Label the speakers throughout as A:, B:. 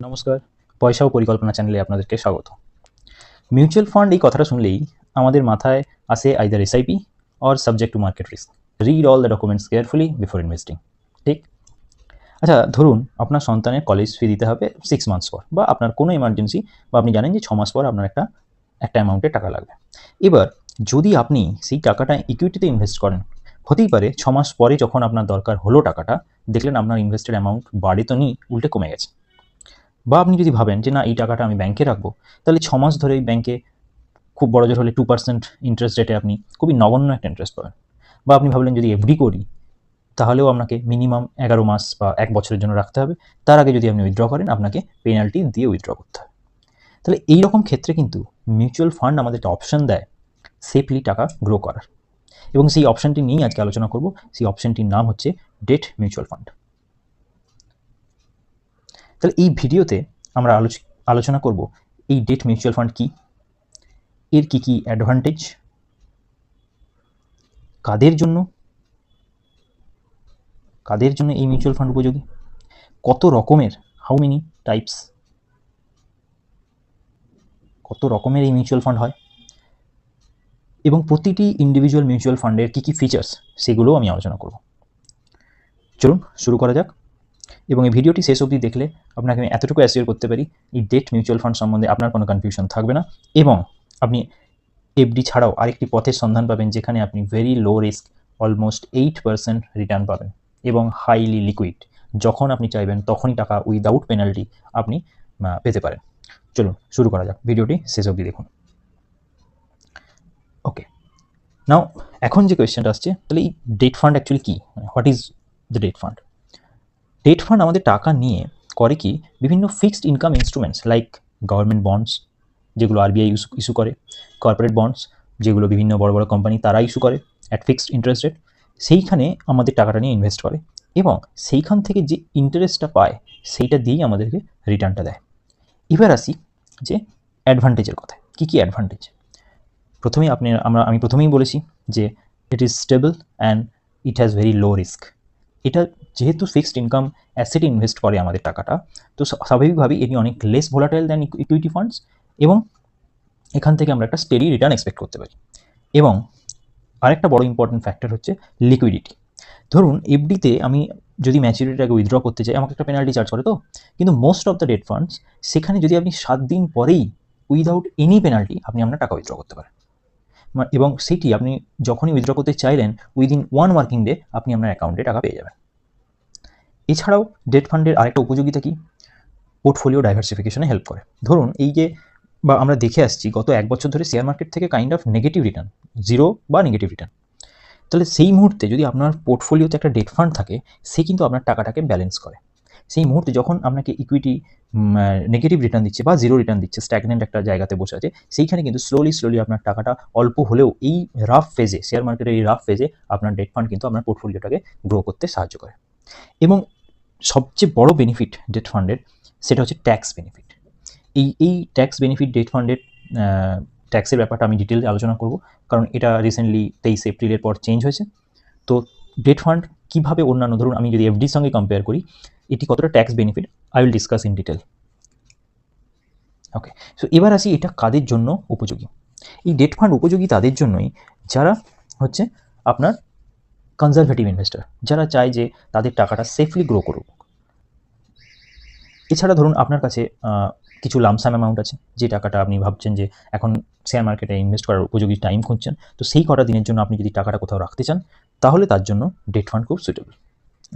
A: নমস্কার। পয়সা ও পরিকল্পনা চ্যানেলে আপনাদেরকে স্বাগত। মিউচুয়াল ফান্ড এই কথাটা শুনলেই আমাদের মাথায় আসে either SIP or subject to market risk read all the documents carefully before investing ঠিক? আচ্ছা ধরুন আপনার সন্তানের কলেজ ফি দিতে হবে সিক্স মান্থস পর বা আপনার কোনো এমার্জেন্সি বা আপনি জানেন যে ছ মাস পর আপনার একটা একটা অ্যামাউন্টের টাকা লাগবে। এবার যদি আপনি সেই টাকাটা ইকুইটিতে ইনভেস্ট করেন, হতেই পারে ছ মাস পরে যখন আপনার দরকার হলো টাকাটা, দেখলেন আপনার ইনভেস্টেড অ্যামাউন্ট বাড়ে তো নি উল্টে কমে গেছে। বা আপনি যদি ভাবেন যে না, এই টাকাটা আমি ব্যাংকে রাখব, তাহলে ছ মাস ধরে এই ব্যাংকে খুব বড় জোর হলে টু পার্সেন্ট ইন্টারেস্ট রেটে আপনি খুবই নগণ্য একটা ইন্টারেস্ট পাবেন। বা আপনি ভাবলেন যদি এফডি করি, তাহলেও আপনাকে মিনিমাম এগারো মাস বা এক বছরের জন্য রাখতে হবে। তার আগে যদি আপনি উইথড্র করেন, আপনাকে পেনাল্টি দিয়ে উইথড্র করতে হবে। তাহলে এই রকম ক্ষেত্রে কিন্তু মিউচুয়াল ফান্ড আমাদেরকে অপশন দেয় সেফলি টাকা গ্রো করার। এবং সেই অপশনটি নিয়েই আজকে আলোচনা করব। সেই অপশনটির নাম হচ্ছে ডেট মিউচুয়াল ফান্ড তাহলে এই ভিডিওতে আমরা আলোচ আলোচনা করব, এই ডেট মিউচুয়াল ফান্ড কি? এর কি কি অ্যাডভান্টেজ কাদের জন্য? কাদের জন্য এই মিউচুয়াল ফান্ড উপযোগী? কত রকমের হাউ মেনি টাইপস কত রকমের এই মিউচুয়াল ফান্ড হয়? এবং প্রতিটি ইন্ডিভিজুয়াল মিউচুয়াল ফান্ডের কী কী ফিচার্স সেগুলোও আমি আলোচনা করব। চলুন শুরু করা যাক। এবং এই ভিডিওটি শেষ অবধি দেখলে আপনাকে আমি এতটুকু অ্যাসিওর করতে পারি, এই ডেট মিউচুয়াল ফান্ড সম্বন্ধে আপনার কোনো কনফিউশন থাকবে না এবং আপনি এফডি ছাড়াও আরেকটি পথের সন্ধান পাবেন যেখানে আপনি very low risk almost eight percent return পাবেন এবং হাইলি লিকুইড যখন আপনি চাইবেন তখনই টাকা উইদাউট পেনাল্টি আপনি পেতে পারেন। চলুন, শুরু করা যাক। ভিডিওটি শেষ অবধি দেখুন। ওকে নাও এখন যে কোয়েশ্চেনটা আসছে, তাহলে এই debt fund actually key? What is the debt fund debt fund আমাদের টাকা নিয়ে করে কি বিভিন্ন fixed income instruments like government bonds যেগুলো আরবিআই ইস্যু করে কর্পোরেট বন্ডস যেগুলো বিভিন্ন বড় বড় কোম্পানি তারা ইস্যু করে অ্যাট ফিক্সড ইন্টারেস্ট রেট সেইখানে আমাদের টাকাটা নিয়ে ইনভেস্ট করে এবং সেইখান থেকে যে ইন্টারেস্টটা পায়, সেইটা দিয়েই আমাদেরকে রিটার্নটা দেয়। এবার আসি যে অ্যাডভান্টেজের কথা কী কী অ্যাডভান্টেজ প্রথমেই আপনি, আমরা, আমি প্রথমেই বলেছি যে it is stable and it has very low risk এটা যেহেতু ফিক্সড ইনকাম অ্যাসেটে ইনভেস্ট করে আমাদের টাকাটা, তো স্বাভাবিকভাবেই এটি অনেক less volatile than equity funds এবং এখান থেকে আমরা একটা স্টেডি রিটার্ন এক্সপেক্ট করতে পারি। এবং আরেকটা বড় ইম্পর্টেন্ট ফ্যাক্টর হচ্ছে লিকুইডিটি ধরুন এফডিতে আমি যদি ম্যাচুরিটিটাকে উইথড্র করতে চাই, আমাকে একটা পেনাল্টি চার্জ করে তো? কিন্তু most of the debt funds সেখানে যদি আপনি সাত দিন পরেই উইদাউট এনি পেনাল্টি আপনি আপনার টাকা উইথড্র করতে পারেন। এবং সেটি আপনি যখনই উইথড্র করতে চাইলেন উইদিন ওয়ান ওয়ার্কিং ডে আপনি আপনার অ্যাকাউন্টে টাকা পেয়ে যাবেন। এছাড়াও ডেট ফান্ডের আরেকটা উপযোগিতা কি? পোর্টফোলিও ডাইভার্সিফিকেশনে হেল্প করে। ধরুন, এই যে, বা আমরা দেখে আসছি, গত এক বছর ধরে শেয়ার মার্কেট থেকে kind of negative return zero বা নেগেটিভ রিটার্ন তাহলে সেই মুহূর্তে যদি আপনার পোর্টফোলিওতে একটা ডেট ফান্ড থাকে, সে কিন্তু আপনার টাকাটাকে ব্যালেন্স করে। সেই মুহূর্তে যখন আপনাকে ইকুইটি নেগেটিভ রিটার্ন দিচ্ছে বা জিরো রিটার্ন দিচ্ছে স্ট্যাগনেন্ট একটা জায়গাতে বসে আছে, সেইখানে কিন্তু স্লোলি স্লোলি আপনার টাকাটা অল্প হলেও এই রাফ ফেজে শেয়ার মার্কেটের এই রাফ ফেজে আপনার ডেট ফান্ড কিন্তু আপনার পোর্টফোলিওটাকে গ্রো করতে সাহায্য করে। এবং সবচেয়ে বড় বেনিফিট ডেট ফান্ডের সেটা হচ্ছে ট্যাক্স বেনিফিট এই এই ট্যাক্স বেনিফিট ডেট ফান্ডের ট্যাক্সের ব্যাপারটা আমি ডিটেলে আলোচনা করব, কারণ এটা রিসেন্টলি তেইশ এপ্রিলের পর চেঞ্জ হয়েছে। তো ডেট ফান্ড কীভাবে অন্যান্য, ধরুন আমি যদি এফডির সঙ্গে কম্পেয়ার করি, এটি কতটা tax benefit I will discuss in detail okay so এবার আসি এটা কাদের জন্য উপযোগী? এই ডেট ফান্ড উপযোগী তাদের জন্যই যারা হচ্ছে আপনার কনজারভেটিভ ইনভেস্টর যারা চায় যে তাদের টাকাটা সেফলি গ্রো করুক। এছাড়া ধরুন আপনার কাছে কিছু লামসাম অ্যামাউন্ট আছে, যে টাকাটা আপনি ভাবছেন যে এখন শেয়ার মার্কেটে ইনভেস্ট করার উপযোগী টাইম খুঁজছেন, তো সেই কটা দিনের জন্য আপনি যদি টাকাটা কোথাও রাখতে চান, তাহলে তার জন্য ডেট ফান্ড খুব সুইটেবল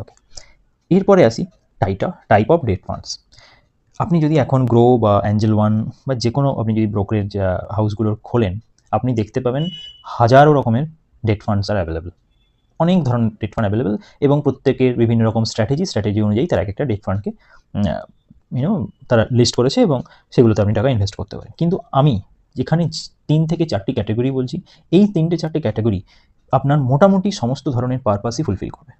A: ওকে এরপরে আসি টাইটা টাইপ অফ ডেট ফান্ডস আপনি যদি এখন গ্রো বা অ্যাঞ্জেল ওয়ান বা যে কোনো আপনি যদি ব্রোকারেজ হাউসগুলোর খোলেন, আপনি দেখতে পাবেন হাজারো রকমের ডেট ফান্ডস আর অ্যাভেলেবেল অনেক ধরনের ডেট ফান্ড অ্যাভেলেবেল এবং প্রত্যেকের বিভিন্ন রকম স্ট্র্যাটেজি স্ট্র্যাটেজি অনুযায়ী তারা এক একটা ডেট ফান্ডকে ইউনো তারা লিস্ট করেছে এবং সেগুলোতে আপনি টাকা ইনভেস্ট করতে পারেন কিন্তু আমি যেখানে তিন থেকে চারটি ক্যাটাগরি বলছি, এই তিনটে চারটে ক্যাটাগরি আপনার মোটামুটি সমস্ত ধরনের পারপাসই ফুলফিল করবে।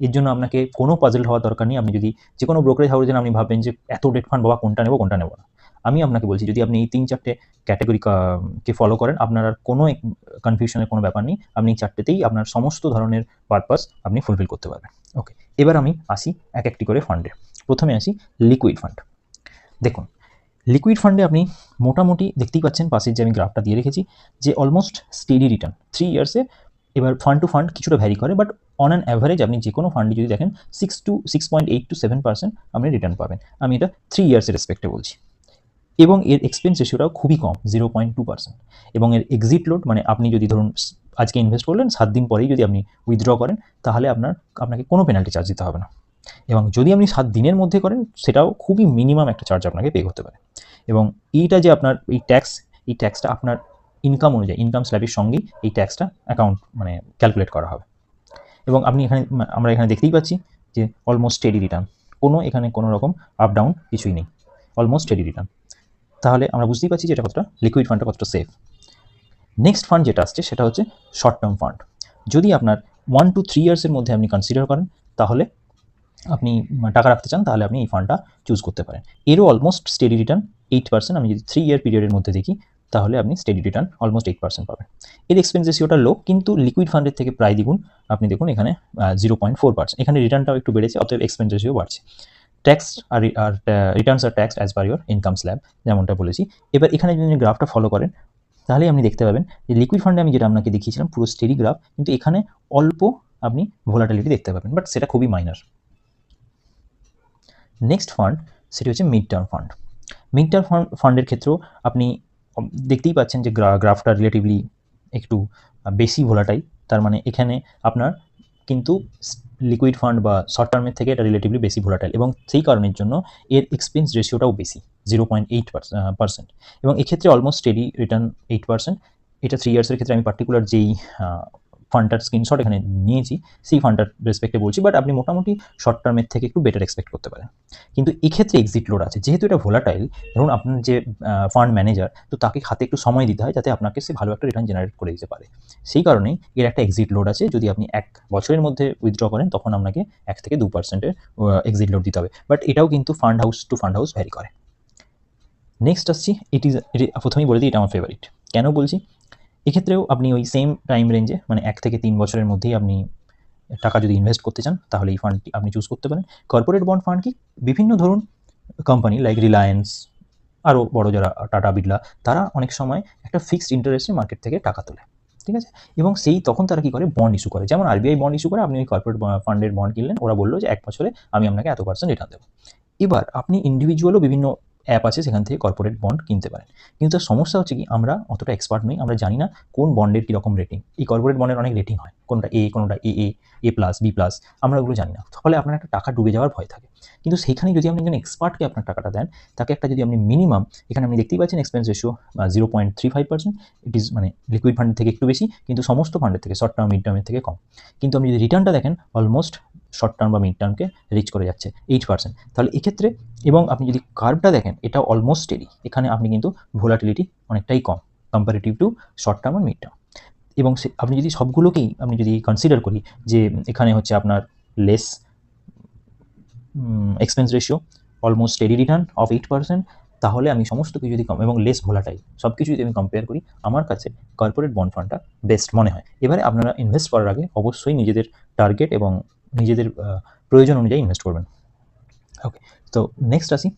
A: এর জন্য আপনাকে কোনো পাজল হওয়ার দরকার নেই। আপনি যদি যে কোনো ব্রোকারেজ হাউসে আপনি ভাবেন যে এত ডেট ফান্ড বাবা কোনটা নেব কোনটা নেব না। আমি আপনাকে বলছি, যদি আপনি এই তিন চারটে ক্যাটাগরি কে ফলো করেন, আপনার আর কোনো কনফিউশনের কোনো ব্যাপার নেই। আপনি এই চারটেতেই আপনার সমস্ত ধরনের পারপাস আপনি ফুলফিল করতে পারবেন। ওকে এবার আমি আসি এক একটি করে ফান্ডে প্রথমে আসি লিকুইড ফান্ড দেখুন লিকুইড ফান্ডে আপনি মোটামুটি দেখতেই পাচ্ছেন, পাশের যে আমি গ্রাফটা দিয়ে রেখেছি, যে অলমোস্ট স্টেডি রিটার্ন থ্রি ইয়ার্সে এবার ফান্ড টু ফান্ড কিছুটা ভ্যারি করে বাট অন অ্যান অ্যাভারেজ আপনি যে কোনো ফান্ডে যদি দেখেন six to six point eight to seven percent আপনি রিটার্ন পাবেন। আমি এটা থ্রি ইয়ার্সের রেসপেক্টে বলছি। এবং এর এক্সপেন্স রেশিওটাও খুবই কম জিরো পয়েন্ট টু পার্সেন্ট এবং এর এক্সিট লোড মানে আপনি যদি ধরুন আজকে ইনভেস্ট করলেন, সাত দিন পরেই যদি আপনি উইথড্র করেন, তাহলে আপনার, আপনাকে কোনো পেনাল্টি চার্জ দিতে হবে না। এবং যদি আপনি সাত দিনের মধ্যে করেন, সেটাও খুবই মিনিমাম একটা চার্জ আপনাকে পে করতে পারে। এবং এইটা যে আপনার, এই ট্যাক্স এই ট্যাক্সটা আপনার ইনকাম অনুযায়ী ইনকাম স্ল্যাবের সঙ্গেই এই ট্যাক্সটা অ্যাকাউন্ট মানে ক্যালকুলেট করা হবে। এবং আপনি এখানে আমরা এখানে দেখতেই পাচ্ছি যে অলমোস্ট স্টেডি রিটার্ন কোনো এখানে কোনো রকম আপ ডাউন কিছুই নেই। অলমোস্ট স্টেডি রিটার্ন তাহলে আমরা বুঝতেই পারছি যে এটা কতটা লিকুইড ফান্ডটা কতটা সেফ নেক্সট ফান্ড যেটা আসছে, সেটা হচ্ছে শর্ট টার্ম ফান্ড যদি আপনার ওয়ান টু থ্রি ইয়ার্সের মধ্যে আপনি কনসিডার করেন, তাহলে আপনি টাকা রাখতে চান, তাহলে আপনি এই ফান্ডটা চুজ করতে পারেন। এরও almost steady return eight percent আমি যদি থ্রি ইয়ার পিরিয়ডের মধ্যে দেখি, তাহলে আপনি steady return almost eight percent পাবেন। এর এক্সপেন্স রেশিওটা লো কিন্তু লিকুইড ফান্ডের থেকে প্রায় দ্বিগুণ, আপনি দেখুন এখানে জিরো পয়েন্ট ফোর পার্সেন্ট এখানে রিটার্নটাও একটু বেড়েছে, অতএব এক্সপেন্স রেশিও বাড়ছে। ট্যাক্স আর আর returns R tax as per your income slab যেমনটা বলেছি। এবার এখানে যদি গ্রাফটা ফলো করেন, তাহলেই আপনি দেখতে পাবেন যে লিকুইড ফান্ডে আমি যেটা আপনাকে দেখিয়েছিলাম, পুরো স্টেডি গ্রাফ কিন্তু এখানে অল্প আপনি ভোলাটিলিটি দেখতে পাবেন বাট সেটা খুবই মাইনার নেক্সট ফান্ড সেটি হচ্ছে mid term fund mid term ফান্ডের ক্ষেত্রেও আপনি দেখতেই পাচ্ছেন যে গ্রা- গ্রাফটা রিলেটিভলি একটু বেশি ভোলাটাই তার মানে এখানে আপনার কিন্তু লিকুইড ফান্ড বা শর্ট টার্মের থেকে এটা রিলেটিভলি বেশি ভোলাটাইল এবং সেই কারণের জন্য এর এক্সপেন্স রেশিওটাও বেশি জিরো পয়েন্ট এইট পার্সেন্ট এবং এক্ষেত্রে almost steady return eight percent এটা থ্রি ইয়ার্সের ক্ষেত্রে আমি পার্টিকুলার যেই ফান্ডটার স্ক্রিনশট এখানে নিয়েছি, সেই ফান্ডটার রেসপেক্টে বলছি বাট আপনি মোটামুটি শর্ট টার্মের থেকে একটু বেটার এক্সপেক্ট করতে পারেন। কিন্তু এক্ষেত্রে এক্সিট লোড আছে, যেহেতু এটা ভোলাটাইল ধরুন আপনার যে ফান্ড ম্যানেজার তো তাকে হাতে একটু সময় দিতে হয় যাতে আপনাকে সে ভালো একটা রিটার্ন জেনারেট করে দিতে পারে। সেই কারণেই এর একটা এক্সিট লোড আছে, যদি আপনি এক বছরের মধ্যে উইথড্র করেন, তখন আপনাকে এক থেকে দু পার্সেন্টের এক্সিট লোড দিতে হবে। বাট এটাও কিন্তু fund house to fund house vary করে। নেক্সট আসছি ইট ইজ প্রথমেই বলে দিই, এটা আমার ফেভারিট কেন বলছি? এক্ষেত্রেও আপনি ওই সেম টাইম রেঞ্জে মানে এক থেকে তিন বছরের মধ্যেই আপনি টাকা যদি ইনভেস্ট করতে চান, তাহলে এই ফান্ডটি আপনি চুজ করতে পারেন। কর্পোরেট বন্ড ফান্ড কি, বিভিন্ন ধরুন কোম্পানি লাইক রিলায়েন্স আরও বড় যারা টাটা বিড়লা তারা অনেক সময় একটা ফিক্সড ইন্টারেস্টে মার্কেট থেকে টাকা তোলে, ঠিক আছে? এবং সেই তখন তারা কি করে বন্ড ইস্যু করে। যেমন আরবিআই বন্ড ইস্যু করে, আপনি ওই কর্পোরেট ফান্ডের বন্ড কিনলেন, ওরা বলল যে এক বছরে আমি আপনাকে এত পার্সেন্ট রিটার্ন দেবো। এবার আপনি ইন্ডিভিজুয়ালও বিভিন্ন অ্যাপ আছে, সেখান থেকে কর্পোরেট বন্ড কিনতে পারেন। কিন্তু সমস্যা হচ্ছে কি, আমরা অতটা এক্সপার্ট নই, আমরা জানি না কোন বন্ডের কীরকম রেটিং এই কর্পোরেট বন্ডের অনেক রেটিং হয়, কোনটা এ কোনটা A A A plus B plus আমরা ওগুলো জানি না। ফলে আপনার একটা টাকা ডুবে যাওয়ার ভয় থাকে। কিন্তু সেইখানে যদি আপনি একজন এক্সপার্টকে আপনার টাকাটা দেন, তাকে একটা যদি আপনি মিনিমাম এখানে আপনি দেখতেই পাচ্ছেন expense ratio zero point three five percent it is মানে লিকুইড ফান্ডের থেকে একটু বেশি, কিন্তু সমস্ত ফান্ডের থেকে শর্ট টার্ম মিড টার্মের থেকে কম। কিন্তু আপনি যদি রিটার্নটা দেখেন অলমোস্ট শর্ট টার্ম বা মিড টার্মকে রিচ করে যাচ্ছে এইট পার্সেন্ট তাহলে এক্ষেত্রে এবং আপনি যদি কার্ভটা দেখেন, এটা অলমোস্ট স্টেডি এখানে আপনি কিন্তু ভোলাটিলিটি অনেকটাই কম কম্পারেটিভ টু শর্ট টার্ম আর মিড টার্ম এবং আপনি যদি সবগুলোকেই আপনি যদি কনসিডার করি যে এখানে হচ্ছে আপনার less expense ratio almost steady return of eight percent তাহলে আমি সমস্ত কিছু যদি কম, এবং লেস ভোলাটাইল সব কিছু যদি আমি কম্পেয়ার করি, আমার কাছে কর্পোরেট বন্ড ফান্ডটা বেস্ট মনে হয়। এবারে আপনারা ইনভেস্ট করার আগে অবশ্যই নিজেদের টার্গেট এবং নিজেদের প্রয়োজন অনুযায়ী ইনভেস্ট করবেন। ওকে তো নেক্সট আসি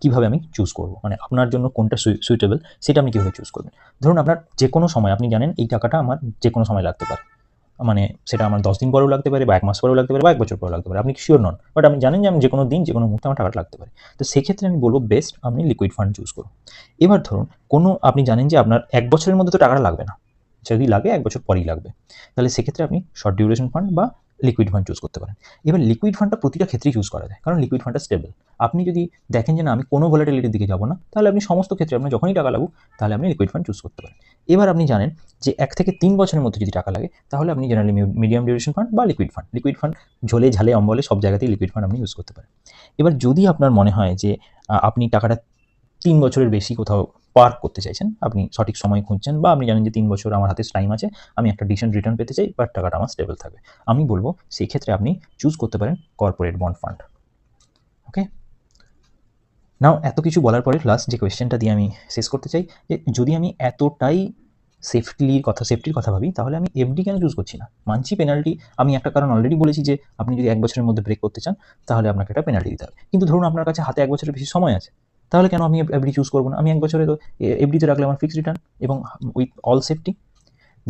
A: কীভাবে আমি চুজ করব? মানে আপনার জন্য কোনটা সুইটেবল সেটা আপনি কীভাবে চুজ করবেন? ধরুন আপনার যে কোনো সময়, আপনি জানেন এই টাকাটা আমার যে কোনো সময় লাগতে পারে। মানে সেটা আমার দশ দিন পরেও লাগতে পারে বা এক মাস পরেও লাগতে পারে বা এক বছর পরেও লাগতে পারে। আপনি শিওর নন বাট আপনি জানেন যে আমি যে কোনো দিন যে কোনো মুহূর্তে আমার টাকাটা লাগতে পারে। তো সেক্ষেত্রে আমি বলব বেস্ট আপনি লিকুইড ফান্ড চুজ করুন। এবার ধরুন, কোনো, আপনি জানেন যে আপনার এক বছরের মধ্যে তো টাকাটা লাগবে না। যদি লাগে, এক বছর পরেই লাগবে। তাহলে সেক্ষেত্রে আপনি শর্ট ডিউরেশন ফান্ড বা লিকুইড ফান্ড চুজ করতে পারেন। এবার লিকুইড ফান্ডটা প্রতিটা ক্ষেত্রেই চুজ করা যায়, কারণ লিকুইড ফান্ডটা স্টেবল আপনি যদি দেখেন যে না, আমি কোনো ভোলাটিলিটির দিকে যাব না, তাহলে আপনি সমস্ত ক্ষেত্রে আপনার যখনই টাকা লাগুক, তাহলে আপনি লিকুইড ফান্ড চুজ করতে পারেন। এবার আপনি জানেন যে এক থেকে তিন বছরের মধ্যে যদি টাকা লাগে, তাহলে আপনি জেনারেলি মিডিয়াম ডিউরেশন ফান্ড বা লিকুইড ফান্ড লিকুইড ফান্ড ঝোলে ঝালে অম্বলে সব জায়গাতেই লিকুইড ফান্ড আপনি ইউজ করতে পারেন। এবার যদি আপনার মনে হয় যে আপনি টাকাটা তিন বছরের বেশি কোথাও পার্ক করতে চাইছেন, আপনি সঠিক সময় খুঁজছেন বা আপনি জানেন যে তিন বছর আমার হাতে টাইম আছে, আমি একটা ডিসেন্ট রিটার্ন পেতে চাই বাট টাকাটা আমার স্টেবল থাকবে আমি বলব, সেই ক্ষেত্রে আপনি চুজ করতে পারেন corporate bond fund okay now এত কিছু বলার পরে লাস্ট যে কোয়েশ্চেনটা দিয়ে আমি শেষ করতে চাই, যে যদি আমি এতটাই সেফটির কথা সেফটির কথা ভাবি, তাহলে আমি এফডি কেন চুজ করছি না? মানছি পেনাল্টি আমি একটা কারণ অলরেডি বলেছি যে আপনি যদি এক বছরের মধ্যে ব্রেক করতে চান, তাহলে আপনাকে একটা পেনাল্টি দিতে হবে। কিন্তু ধরুন আপনার কাছে হাতে এক বছরের বেশি সময় আছে তাহলে কেন আমি এফডি চুজ করব না? আমি এক বছরে তো এফডিতে রাখলে আমার ফিক্সড রিটার্ন এবং উইথ অল সেফটি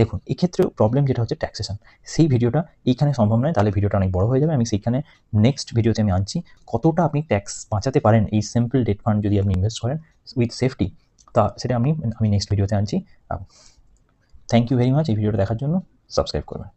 A: দেখুন এক্ষেত্রে প্রবলেম যেটা হচ্ছে ট্যাক্সেশন সেই ভিডিওটা এইখানে সম্ভব নয়, তাহলে ভিডিওটা অনেক বড় হয়ে যাবে। আমি সেইখানে নেক্সট ভিডিওতে আমি আনছি। কতটা আপনি ট্যাক্স বাঁচাতে পারেন এই সিম্পল ডেট ফান্ড যদি আপনি ইনভেস্ট করেন উইথ সেফটি তা সেটা আমি আমি নেক্সট ভিডিওতে আনছি। থ্যাংক ইউ ভেরি মাচ এই ভিডিওটা দেখার জন্য। সাবস্ক্রাইব করবেন।